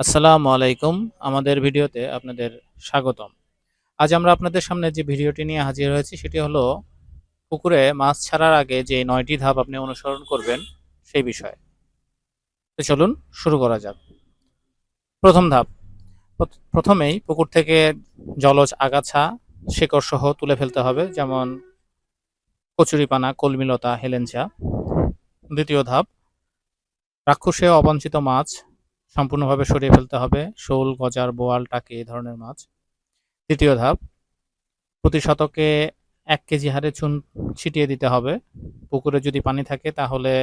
আসসালামু আলাইকুম। আমাদের ভিডিওতে আপনাদের স্বাগতম। আজ আমরা আপনাদের সামনে যে ভিডিওটি নিয়ে হাজির হয়েছি, সেটি হলো পুকুরে মাছ ছাড়ার আগে যে নয়টি ধাপ আপনি অনুসরণ করবেন, সেই বিষয়ে। তো চলুন শুরু করা যাক। প্রথম ধাপ। প্রথ- প্রথমেই পুকুর থেকে জলজ আগাছা, শেকড় সহ তুলে ফেলতে হবে, যেমন কচুরিপানা, কলমিলতা হেলেঞ্চা দ্বিতীয় ধাপ। রাক্ষসে অবাঞ্ছিত মাছ সম্পূর্ণভাবে সরিয়ে ফেলতে হবে। শোল, গজার, বোয়াল, টাকি এই ধরনের মাছ। তৃতীয় ধাপ, প্রতি শতকে এক কেজি হারে চুন ছিটিয়ে দিতে হবে। পুকুরে যদি পানি থাকে তাহলে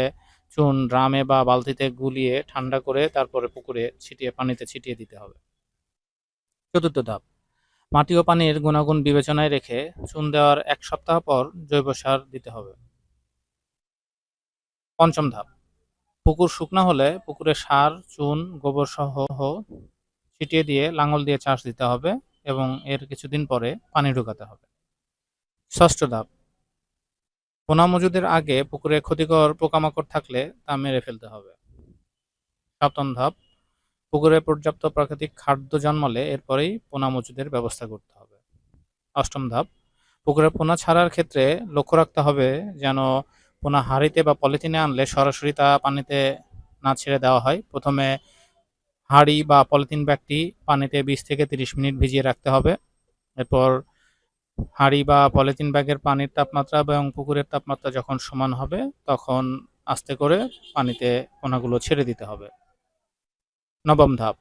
চুন ড্রামে বা বালতিতে গুলিয়ে ঠান্ডা করে তারপরে পুকুরে ছিটিয়ে, পানিতে ছিটিয়ে দিতে হবে। চতুর্থ ধাপ, মাটি ও পানির গুণাগুণ বিবেচনায় রেখে চুন দেওয়ার এক সপ্তাহ পর জৈব সার দিতে হবে। পঞ্চম ধাপ পুকুর শুকনো হলে পুকুরে সার, চুন, গোবর সহ ছিটিয়ে দিয়ে লাঙল দিয়ে চাষ দিতে হবে এবং এর কিছুদিন পরে পানি ঢোকাতে হবে। ষষ্ঠ ধাপ। পোনা মজুদের আগে পুকুরে ক্ষতিকর পোকামাকড় থাকলে তা মেরে ফেলতে হবে। সপ্তম ধাপ। পুকুরে পর্যাপ্ত প্রাকৃতিক খাদ্য জন্মালে এরপরেই পোনা মজুদের ব্যবস্থা করতে হবে। অষ্টম ধাপ। পুকুরে পোনা ছাড়ার ক্ষেত্রে লক্ষ্য রাখতে হবে যেন পোনা হাঁড়িতে বা পলিথিনে আনলে সরাসরি তা পানিতে না ছেড়ে দেওয়া হয়। প্রথমে হাঁড়ি বা পলিথিন ব্যাগটি পানিতে বিশ থেকে তিরিশ মিনিট ভিজিয়ে রাখতে হবে। এরপর হাঁড়ি বা পলিথিন ব্যাগের পানির তাপমাত্রা এবং পুকুরের তাপমাত্রা যখন সমান হবে, তখন আস্তে করে পানিতে পোনাগুলো ছেড়ে দিতে হবে। নবম ধাপ।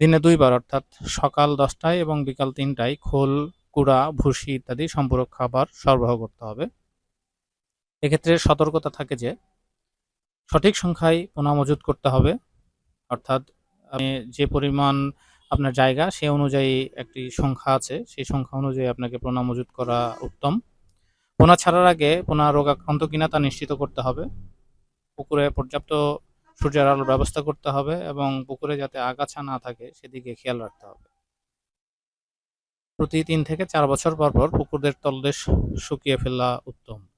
দিনে দুইবার, অর্থাৎ সকাল দশটায় এবং বিকাল তিনটায় খোল, কুড়া, ভুসি ইত্যাদি সম্পূরক খাবার সরবরাহ করতে হবে। এক্ষেত্রে সতর্কতা থাকে যে, সঠিক সংখ্যায় পোনা মজুত করতে হবে। অর্থাৎ, আপনি যে পরিমাণ আপনার জায়গা, সে অনুযায়ী একটি সংখ্যা আছে। সেই সংখ্যা অনুযায়ী আপনাকে পোনা মজুত করা উত্তম। পোনা ছাড়ার আগে পোনা রোগাক্রান্ত কিনা তা নিশ্চিত করতে হবে। পুকুরে পর্যাপ্ত সূর্যের আলোর ব্যবস্থা করতে হবে এবং পুকুরে যাতে আগাছা না থাকে, সেদিকে খেয়াল রাখতে হবে। প্রতি তিন থেকে চার বছর পর পর পুকুরদের তলদেশ শুকিয়ে ফেলা উত্তম।